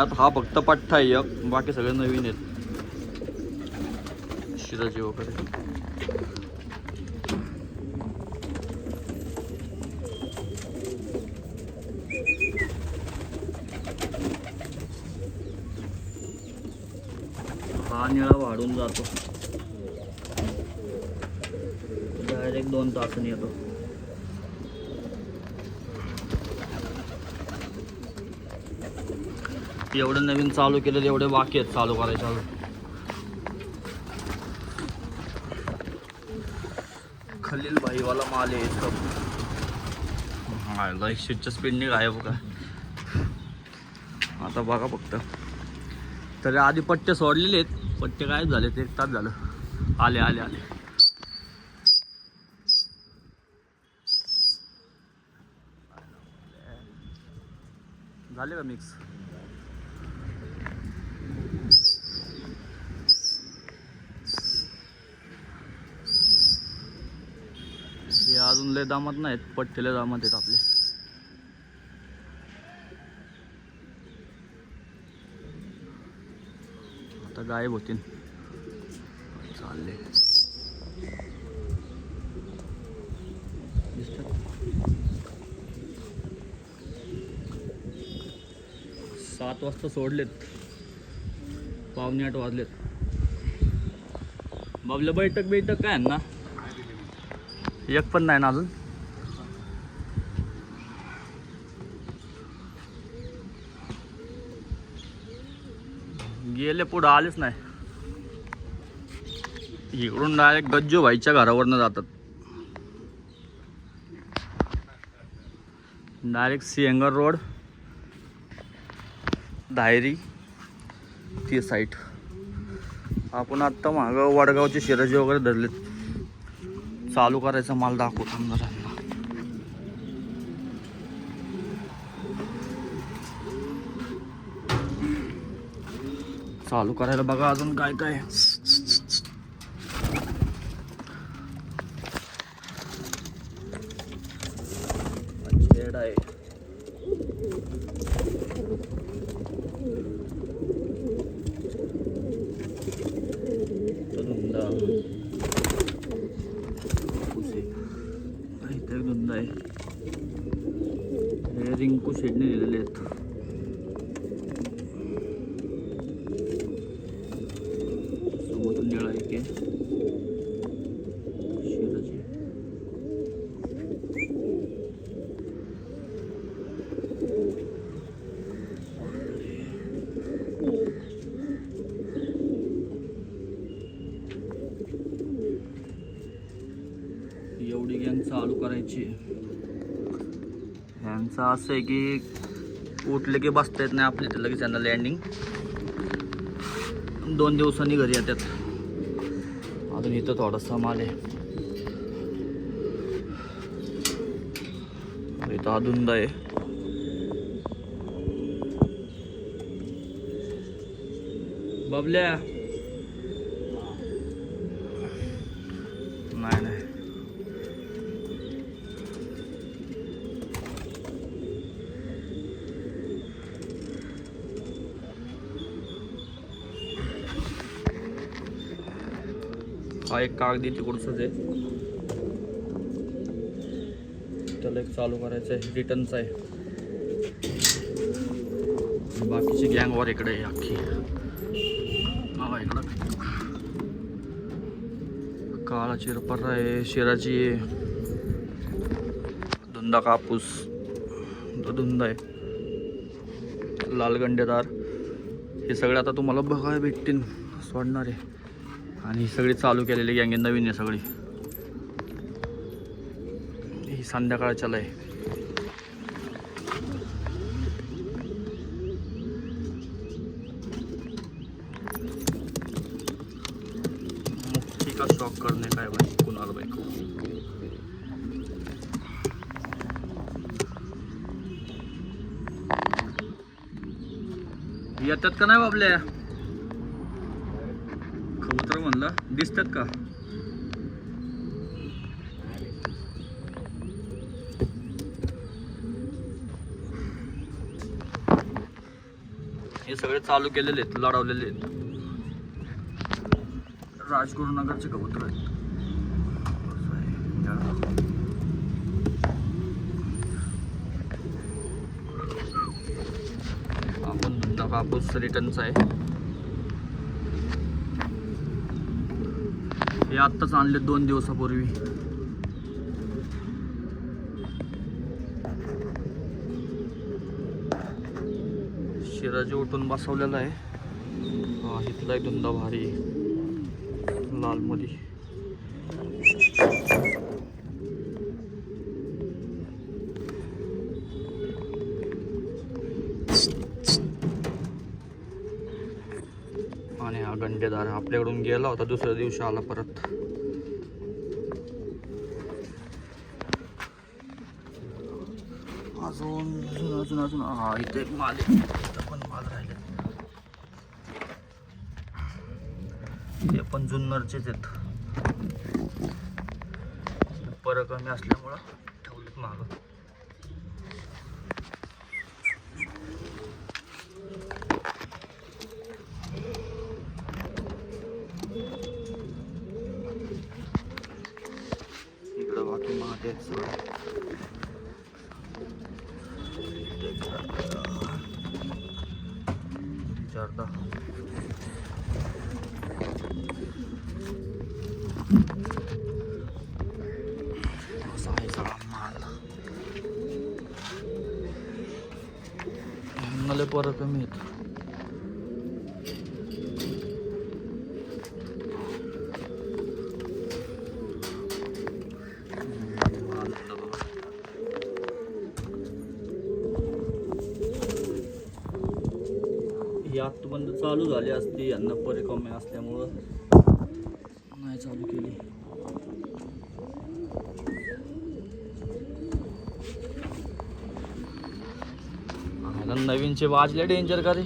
यात हा फक्त पठ्ठा आहे एक बाकी सगळे नवीन आहेत. शिराजी वगैरे. हा निळा वाढून जातो. डायरेक्ट दोन तासून येतो. एवढं नवीन चालू केलेलं एवढे बाकी आहेत चालू करायचे अजून. खलील भाईवाला माल आहे इथं. हा स्पीडने गायब का आता बघा फक्त. तरी आधी पट्टे सोडलेले आहेत. पट्टे काय झाले ते एक तास झालं. आले आले आले. झाले का मिक्स हे अजून लय दामात नाहीत पट्टे लय दामात आहेत आपले. आता गायब होतील. चालले. सात वाजता सोडलेत. पावणे आठ वाजलेत. बाबल्या बैठक बैठक काय ना एक पण नाही ना अजून? गेले पुढं आलेच नाही. इकडून डायरेक्ट गज्जू भाईच्या घरावरनं जातात. डायरेक्ट सिंगर रोड धायरी ती साईट आपण आत्ता मागं वडगावचे शिराजी वगैरे धरलेत. चालू करायचा माल दाखवतो आमदारांना चालू करायला बघा अजून काय काय शेड आहे तो धुंदा पुसे इथे एक धुंदा आहे हे रिंकू शेडने लिहिलेले आहेत समोरून निळा एक आहे शिराजी एवढी गँग चालू करायची ह्यांचं असं आहे की उठले की बसता येत नाही आपल्या इथे लगेच यांना लँडिंग दोन दिवसांनी घरी येतात. अजून इथं थोडासा माल आहे. इथं अधुंद आहे. बबल्या नाही नाही हा एक कागदी तिकडचंच आहे त्याला एक चालू करायचं आहे रिटर्नचा आहे. बाकीची गँग वर इकडे आहे अख्खी. हा इकडं. काळा चिरपर आहे शिराची आहे. धुंदा कापूस. धुंदा आहे. लाल गंडेदार. हे सगळे आता तुम्हाला बघायला भेटतील सोडणार आहे. आणि ही सगळी चालू केलेली गँगे नवीन आहे सगळी. ही संध्याकाळच्याला आहे मुक्ती का शॉक करणे काय माहिती कुणाला बाईक येतात का नाही बाबल्या कबूतर म्हणलं दिसतात का? हे सगळे चालू केलेले आहेत लढवलेले आहेत. राजगुरुनगरचे कबूतर आहेत. आपण धंदा बापूस रिटर्नचा आहे. हे आत्ताच आणले दोन दिवसापूर्वी. शिराजी उठून बसवलेला आहे. हा इथला एक धंदा भारी. लाल आपल्याकडून गेला होता दुसऱ्या दिवशी आला परत. अजून अजून अजून अजून. हा इथे एक माल पण माल राहिले. ते पण जुन्नरचेच आहेत. परकमी असल्यामुळं ठेवलेत मागं इकडं बाकी विचारता असा मला. परत कमी येत चालू झाली असती यांना परे कमी असल्यामुळं नाही चालू केली. आता नवीनचे वाजले डेंजर का रे?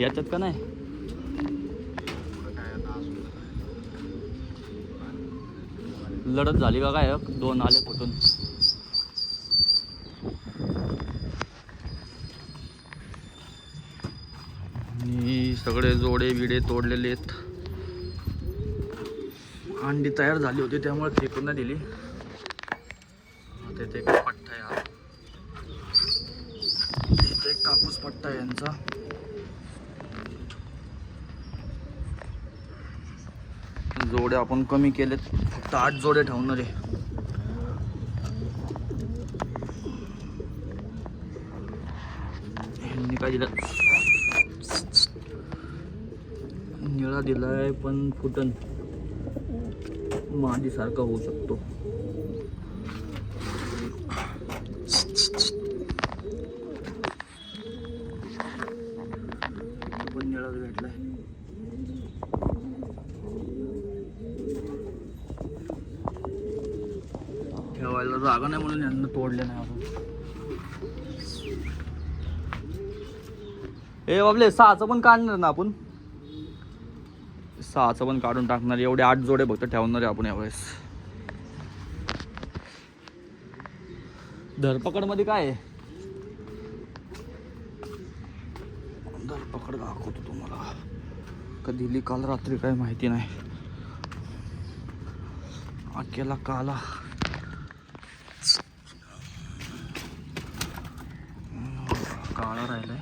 याच्यात का नाही? लढत झाली का काय? दोन आले कुठून आणि सगळे जोडे बिडे तोडलेले आहेत. अंडी तयार झाली होती त्यामुळे फेकून नाही दिली. ते ते पट्टा आहे हा. एक कापूस पट्टा आहे यांचा. जोडे आपण कमी केलेत. फक्त आठ जोडे ठेवणार आहे. काय दिलं? निळा दिलाय पण फुटन. मादीसारखा होऊ शकतो. पण निळाच भेटलाय. ठेवायला जागा नाही म्हणून यांना तोडले नाही आपण ए बाबले सहाचं पण काढणार ना आपण? सहाचं पण काढून टाकणार. एवढे आठ जोडे फक्त ठेवणार आहे आपण यावेळेस. धरपकडमध्ये काय आहे? धरपकड दाखवतो तुम्हाला. कधीली काल रात्री काय माहिती नाही. अकेला काला. काळा राहिलाय.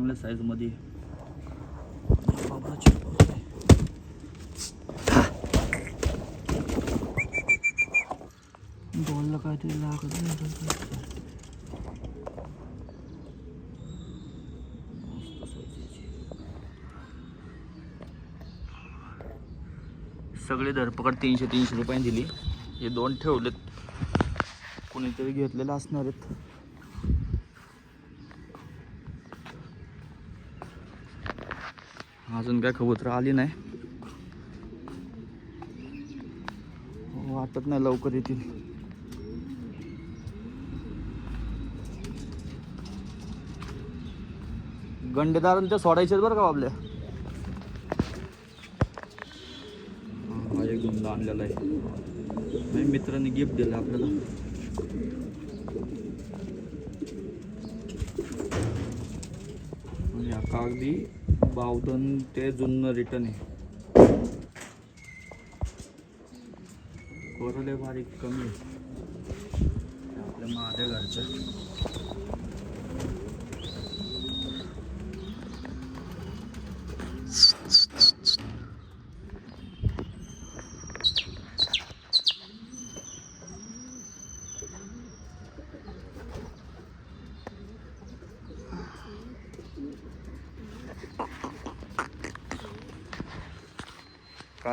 चांगल्या साईजमध्ये बॉलला काहीतरी लागत नाही सगळे धरपकड तीनशे तीनशे रुपयांनी दिली. हे दोन ठेवलेत. कोणीतरी घेतलेले असणार आहेत. अजून काय कबूतर आली नाही. वाटत नाही लवकर येतील. गंडेदार सोडायचे बरं का आपल्या हा एक गुंडा आणलेला आहे. मित्रांनी गिफ्ट दिलं आपल्याला. कागदी बावधन ते जुन्न रिटर्न आहे. कोरडे बारीक कमी आहे. आपल्या माझ्या घरच्या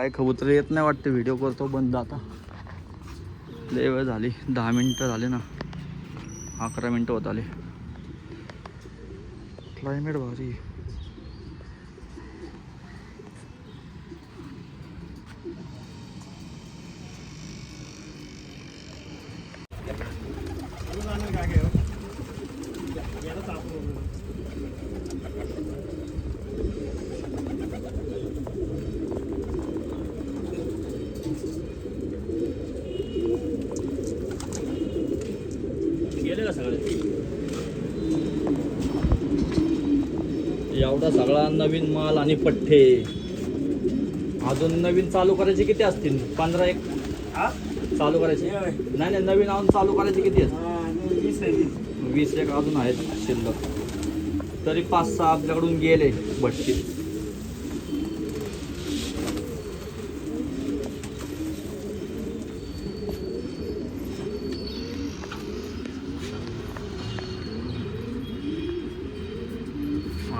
काय कबूतर येत नाही वाटते. व्हिडिओ करतो बंद आता. लय वेळ झाली. दहा मिनटं झाले ना. अकरा मिनटं होत आले. क्लायमेट भारी गेले का सगळे? एवढा सगळा नवीन माल आणि पठ्ठे. अजून नवीन चालू करायचे किती असतील? पंधरा एक? चालू करायचे? नाही नाही. नवीन अजून चालू करायचे किती आहेत? वीस एक अजून आहेत शिल्लक. तरी पाच सहा आपल्याकडून गेले भट्टी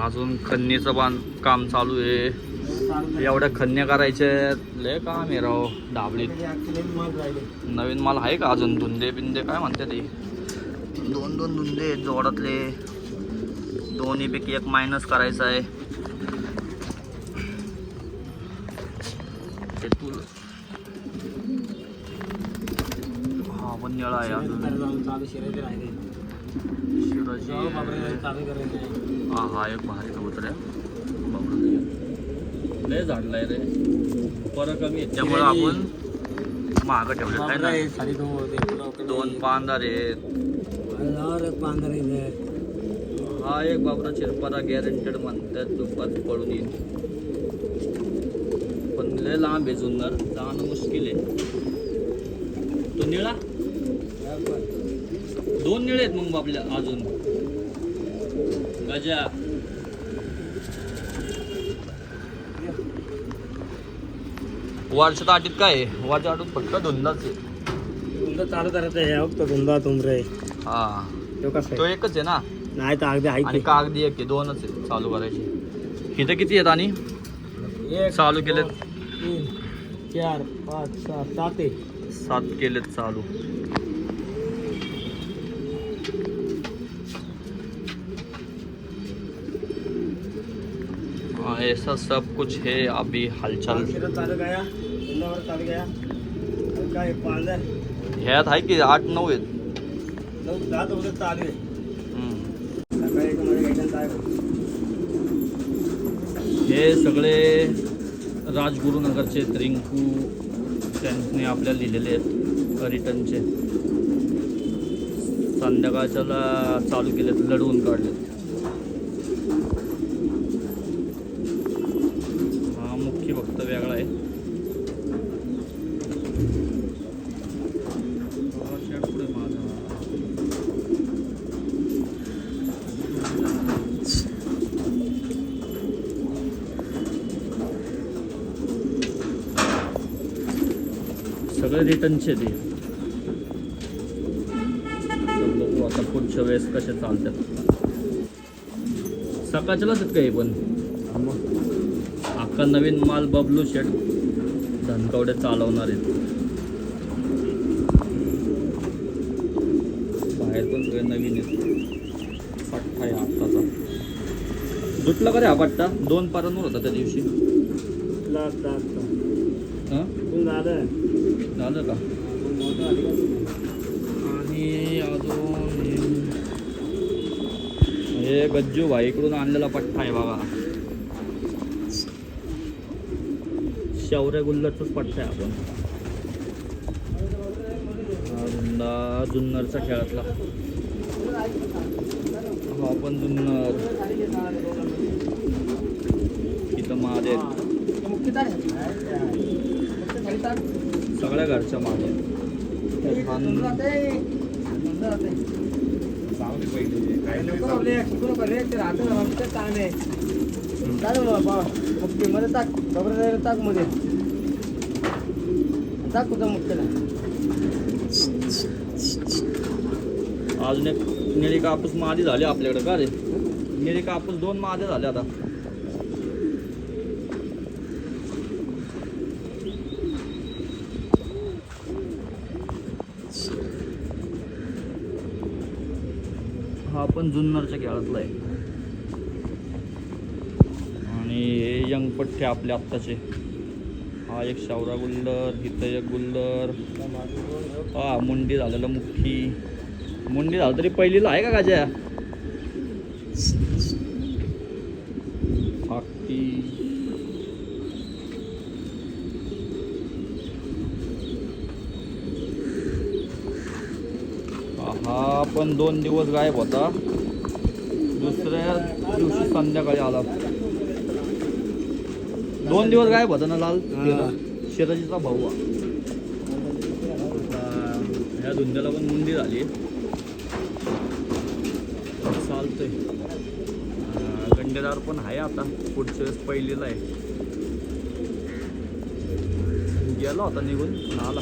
अजून खन्नीचं बांध काम चालू आहे. एवढ्या खन्या करायच्या लय काम आहे राव डाबलीत नवीन माल आहे का अजून? धुंदे बिंदे काय म्हणते ते? दोन दोन धुंदे आहेत जोडातले. दोन्हीपैकी एक मायनस करायचं आहे. ते तू हा पण निळा आहे अजून. हा हा एक भारी कबूतर आहे बाबा लय झाडलाय रे. पर कमी आहे. त्यामुळे आपण महाग ठेवले. काय ना दोन पांदार आहेत. हा एक बाबरा चिरपारा गॅरंटेड म्हणतात. दुपार पडून येईल. पण लय लांब आहे जुन्नर. जाणं मुश्किल आहे. तो निळा? दोन निळे आहेत मग आपल्या अजून. गजा. वर्षात आटीत काय? आहे वर्षात आटीत फक्त धुंदाच आहे. चालू करायचं हे फक्त धुंदा तुमरे हा. तो कसं तो एकच आहे ना? नाही तर अगदी आणि आहे कागदी एक आहे. दोनच आहे चालू करायची. इथं किती आहेत आणि? एक चालू केलेत. तीन चार पाच सहा सात आहे. सात केलेत चालू. ऐसा सब कुछ है अभी हालचाल। ह्यात आहे की आठ नऊ आहेत हे। सगळे राजगुरुनगरचे रिंकू त्यांनी आपल्याला लिहिलेले आहेत रिटर्नचे. संध्याकाळच्याला चालू केलेत लढवून काढलेत हा मुख्य फक्त वेगळा आहे हा शेड पुढे माझा सगळे रिटर्नचे ते. बघू आता पुढच्या वेळेस कसे चालतात. सकाळच्यालाच आहेत काही पण? अख्खा नवीन माल बबलू शेट धनकवडे चालवणार आहेत. बाहेर पण सगळे नवीन आहेत. पट्टा आहे आत्ताचा. दुटला का रे हा पट्टा? दोन पारांवर होता त्या दिवशी. लाख. हां? झालं झालं का? आणि अजून हे गज्जू भाईकडून आणलेला पठ्ठा आहे बघा. शौर्य गुल्लरचाच पठ्ठा आहे आपण. जुन्नरचा खेळातला. हा पण जुन्नर. इथं मादे सगळ्या घरच्या मागे. राहते. ते मध्ये टाक खबर टाकमध्ये टाक कुठं मुक्कीला अजून एक निळी कापूस मादी झाली आपल्याकडे का रे? निळी कापूस दोन मादे झाले आता. हा पण जुन्नरच्या खेळातला आहे. आणि हे यंग पठ्ठे आपले आत्ताचे. हा एक शावरा गुल्लर इथं एक गुल्लर. हा मुंडी झालेलं मुख्ठी मुंडी झालं तरी पहिलीला आहे का गाज्या? हाकी हा पण दोन दिवस गायब होता. दुसऱ्या दिवशी संध्याकाळी आला. दोन दिवस गायब होता ना लाल. शेताजीचा भाऊ. ह्या धुंद्याला पण मुंडी झाली. चालतंय. गंडेदार पण आहे आता. पुढच्या वेळेस पहिलीला आहे. गेला होता निघून आला.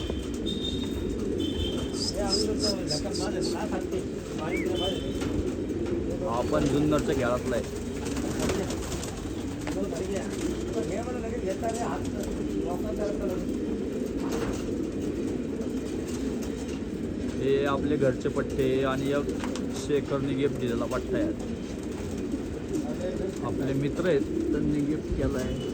आपण पण जुन्नरच्या खेळातला आहे हे आपले घरचे पट्टे आणि एक शेखरने गिफ्ट दिलेला पट्टा आहे. आपले मित्र आहेत त्यांनी गिफ्ट केला आहे